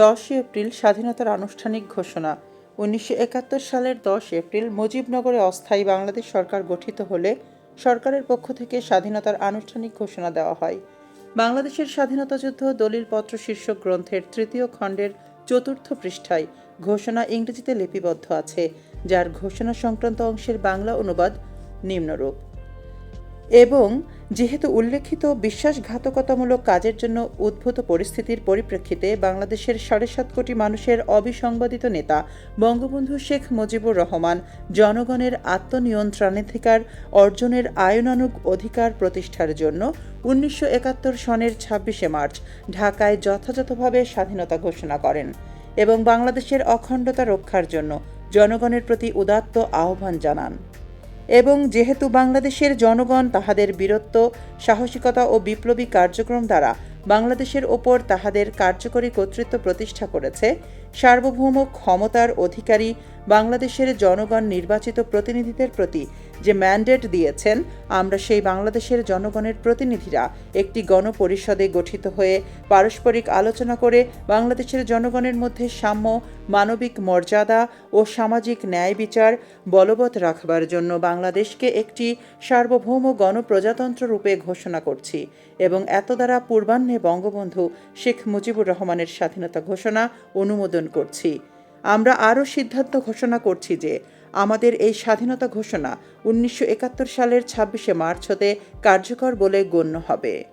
দশই এপ্রিল স্বাধীনতার আনুষ্ঠানিক ঘোষণা। উনিশশো একাত্তর সালের দশ এপ্রিল মুজিবনগরে অস্থায়ী বাংলাদেশ সরকার গঠিত হলে সরকারের পক্ষ থেকে স্বাধীনতার আনুষ্ঠানিক ঘোষণা দেওয়া হয়। বাংলাদেশের স্বাধীনতা যুদ্ধ দলিলপত্র শীর্ষক গ্রন্থের তৃতীয় খণ্ডের চতুর্থ পৃষ্ঠায় ঘোষণা ইংরেজিতে লিপিবদ্ধ আছে, যার ঘোষণা সংক্রান্ত অংশের বাংলা অনুবাদ নিম্নরূপ। এবং যেহেতু উল্লেখিত বিশ্বাসঘাতকতামূলক কাজের জন্য উদ্ভূত পরিস্থিতির পরিপ্রেক্ষিতে বাংলাদেশের সাড়ে সাত কোটি মানুষের অবিসংবাদিত নেতা, বঙ্গবন্ধু শেখ মুজিবুর রহমান জনগণের আত্মনিয়ন্ত্রণাধিকার অর্জনের আইনানুগ অধিকার প্রতিষ্ঠার জন্য উনিশশো একাত্তর সনের ছাব্বিশে মার্চ ঢাকায় যথাযথভাবে স্বাধীনতা ঘোষণা করেন এবং বাংলাদেশের অখণ্ডতা রক্ষার জন্য জনগণের প্রতি উদাত্ত আহ্বান জানান। এবং যেহেতু বাংলাদেশের জনগণ তাহাদের বীরত্ব, সাহসিকতা ও বিপ্লবী কার্যক্রম দ্বারা বাংলাদেশের ওপর তাহাদের কার্যকরী কর্তৃত্ব প্রতিষ্ঠা করেছে, সার্বভৌম ক্ষমতার অধিকারী বাংলাদেশের জনগণ নির্বাচিত প্রতিনিধিদের প্রতি যে ম্যান্ডেট দিয়েছেন, আমরা সেই বাংলাদেশের জনগণের প্রতিনিধিরা একটি গণপরিষদে গঠিত হয়ে পারস্পরিক আলোচনা করে বাংলাদেশের জনগণের মধ্যে সাম্য, মানবিক মর্যাদা ও সামাজিক ন্যায় বিচার বলবৎ রাখবার জন্য বাংলাদেশকে একটি সার্বভৌম গণপ্রজাতন্ত্র রূপে ঘোষণা করছি এবং এত দ্বারা পূর্বাহ্নে বঙ্গবন্ধু শেখ মুজিবুর রহমানের স্বাধীনতা ঘোষণা অনুমোদন করছি। আমরা আরও সিদ্ধান্ত ঘোষণা করছি যে আমাদের এই স্বাধীনতা ঘোষণা উনিশশো একাত্তর সালের ছাব্বিশে মার্চ হতে কার্যকর বলে গণ্য হবে।